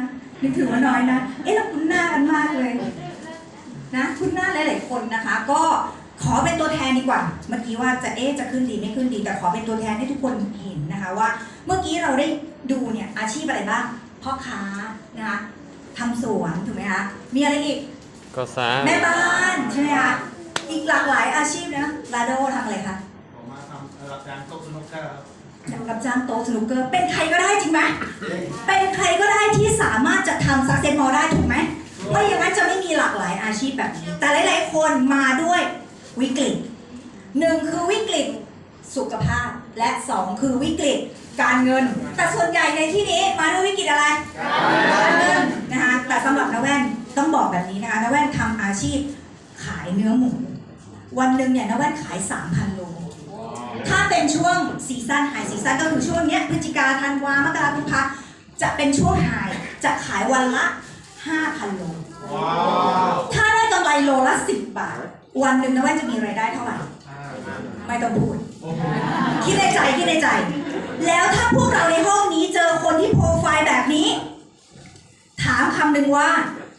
นะนึกถือว่าน้อยนะ เอ๊ะเราคุ้นหน้ากันมากเลย นะคุ้นหน้าหลายๆคนนะคะ ก็ขอเป็นตัวแทนดีกว่า เมื่อกี้ว่าจะเอ๊ะจะขึ้นดีไม่ขึ้นดี แต่ขอเป็นตัวแทนให้ทุกคนเห็นนะคะว่า เมื่อกี้เราได้ดูเนี่ยอาชีพอะไรบ้างพ่อค้านะคะทำสวนถูกไหมคะมีอะไรอีกก็สร้างแม่บ้านใช่ไหมคะอีกหลากหลายอาชีพนะลาโดทำอะไรคะผมมาทำรับจ้างโต๊ะสนุกเกอร์ครับ รับจ้างโต๊ะสนุกเกอร์ เป็นใครก็ได้จริงไหมเป็นใครก็ได้ที่สามารถจะทำซักเซนมอได้ถูกไหมไม่อย่างนั้นจะไม่มีหลากหลายอาชีพแบบนี้ แต่หลาย ๆ คนมาด้วยวิกฤตหนึ่งคือวิกฤตสุขภาพและสองคือวิกฤตการเงิน แต่ส่วนใหญ่ในที่นี้มาด้วยวิกฤตอะไรการเงินนะคะแต่สำหรับนาแว่นต้องบอกแบบนี้นะคะนาแว่นทำอาชีพขายเนื้อหมู วันหนึ่งเนี่ยนาแว่นขาย 3,000โล ถ้าเป็นช่วงซีซั่นไฮซีซั่นก็คือช่วงเนี้ยพฤศจิกาธันวามกราคมกุมภาจะเป็นช่วงไฮจะขายวันละ 5,000 โลว้าวถ้าได้กำไรโลละ 10 บาท วันหนึ่งนะแว่นจะมีรายได้เท่าไหร่ ไม่ต้องพูดโอ้โหคิดในใจคิดในใจ แล้วถ้าพวกเราในห้องนี้เจอคนที่โปรไฟล์แบบนี้ ถามคำหนึ่งว่า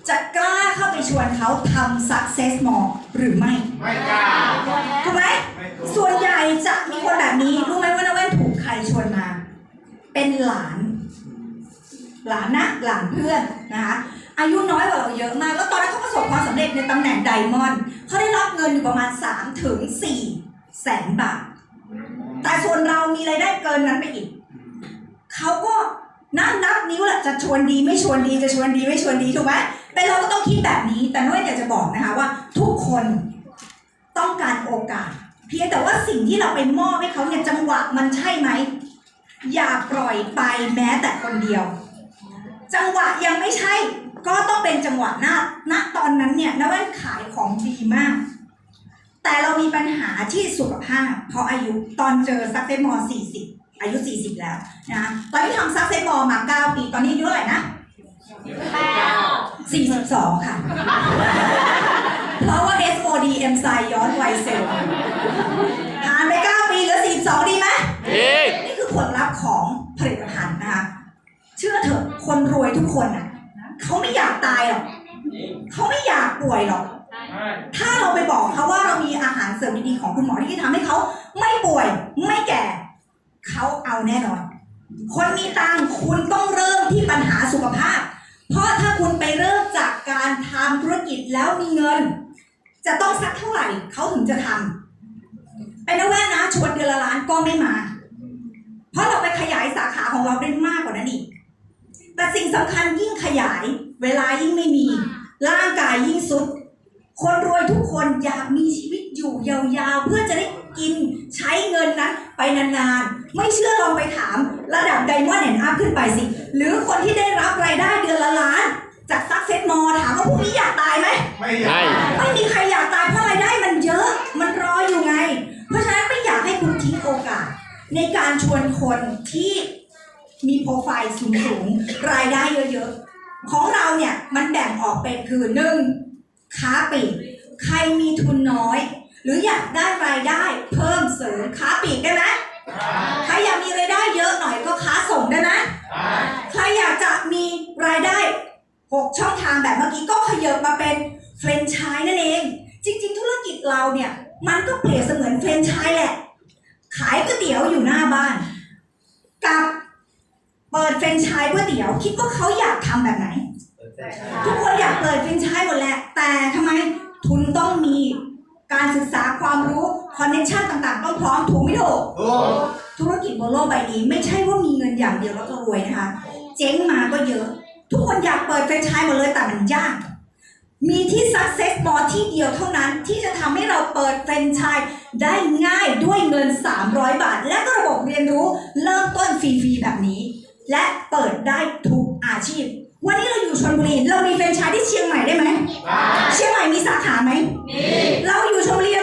จะกล้าเข้าไปชวนเขาทำ success more หรือไม่ ไม่กล้า ถูกไหม ไม่ถูก ส่วนใหญ่จะมีคนแบบนี้ รู้ไหมว่านาแว่นถูกใครชวนมา เป็นหลาน หลานนะ หลานเพื่อนนะคะ อายุน้อยกว่าเราเยอะมาก แล้วตอนนั้นเขาประสบความสำเร็จในตำแหน่งไดมอนด์เขาได้รับเงินอยู่ประมาณ3ถึง4แสนบาท แต่ส่วนเรามีรายได้เกินนั้นไปอีก เขาก็ นั่งนับนิ้วแหละจะชวนดีไม่ชวนดีจะชวนดีไม่ชวนดีถูกไหมแต่เราก็ต้องคิดแบบนี้ แต่น้อยอยากจะบอกนะคะว่า ทุกคนต้องการโอกาส เพียงแต่ว่าสิ่งที่เราไปมอบให้เขาเนี่ยจังหวะมันใช่ไหมอย่าปล่อยไปแม้แต่คนเดียว จังหวะยังไม่ใช่ ก็ต้องเป็นจังหวะหน้าณตอนนั้นเนี่ยนแว่นขายของดีมาก แต่เรามีปัญหาที่สุขภาพเพราะอายุตอนเจอซักเซมอ40 อายุ 40 แล้วนะตอนที่ทำซักเซมอมา 9 ปี ตอนนี้อายุเท่าไหร่นะ 42 ค่ะ เพราะว่า SOD เอนไซม์ย้อนวัยเซลล์ผ่านไป 9 ปีเหลือ 42 ดีไหมเอ๊ะนี่คือผลลัพธ์ของผลิตภัณฑ์นะคะ เชื่อเถอะคนรวยทุกคนอะเขาไม่อยากตายหรอกเขาไม่อยากป่วยหรอก ถ้าเราไปบอกเขาว่าเรา ขภาพ เพราะถ้าคุณไปเริ่มจากการทำธุรกิจแล้วมีเงิน จะต้องสักเท่าไหร่เขาถึงจะทำเป็นนะแว่นะชวนเดือนละล้านก็ไม่มา เพราะเราไปขยายสาขาของเราได้มากกว่านั้นอีกแต่สิ่งสำคัญยิ่งขยาย เวลายิ่งไม่มี ร่างกายยิ่งสุด คนรวยทุกคนอยากมีชีวิต อยู่ยาวๆ เพื่อจะได้กินใช้เงินนั้นไปนานๆ ไม่เชื่อลองไปถามระดับไดมอนด์แอนด์อัพขึ้นไปสิ หรือคนที่ได้รับรายได้เดือนละล้าน จากซักเซ็ตมอถามว่าพวกนี้อยากตายไหมไม่อยากไม่มีใครอยากตายเพราะรายได้มันเยอะมันรออยู่ไง เพราะฉะนั้นไม่อยากให้คุณทิ้งโอกาส ในการชวนคนที่มีโปรไฟล์สูงๆ รายได้เยอะๆ ของเราเนี่ยมันแบ่งออกเป็นคือหนึ่งค้าปลีกใครมีทุนน้อย หรืออยากได้รายได้เพิ่มเสริมค้าปลีกได้ไหมใครอยากมีรายได้เยอะหน่อยก็ค้าส่งได้ไหมใครอยากจะมีรายได้6ช่องทางแบบเมื่อกี้ก็ขยับมาเป็นเฟรนไชส์นั่นเอง จริง ๆ ธุรกิจเราเนี่ย มันก็เปรียบเสมือนเฟรนไชส์แหละ ขายก๋วยเตี๋ยวอยู่หน้าบ้าน กับเปิดเฟรนไชส์ก๋วยเตี๋ยว คิดว่าเขาอยากทำแบบไหน ทุกคนอยากเปิดเฟรนไชส์หมดแหละ แต่ทำไมทุนต้องมี การศึกษาความรู้คอนเนคชั่นต่างๆ ต้องพร้อมถูกไม่ถูกโอ้ธุรกิจบนโลกใบนี้ ไม่ใช่ว่ามีเงินอย่างเดียวแล้วก็รวยนะคะ เจ๊งมาก็เยอะ ทุกคนอยากเปิดแฟรนไชส์หมดเลยแต่มันยาก มีที่ Success m o r ที่เดียวเท่านั้นที่จะทำให้เราเปิดแฟรนไชส์ได้ง่ายด้วยเงิน 300 บาท และก็ระบบเรียนรู้เริ่มต้นฟรีๆแบบนี้ และเปิดได้ทุกอาชีพ เรามีแฟรนไชส์ที่เชียงใหม่ได้ไหม เชียงใหม่มีสาขาไหม เราอยู่ชลบุรีเรามีแฟรนไชส์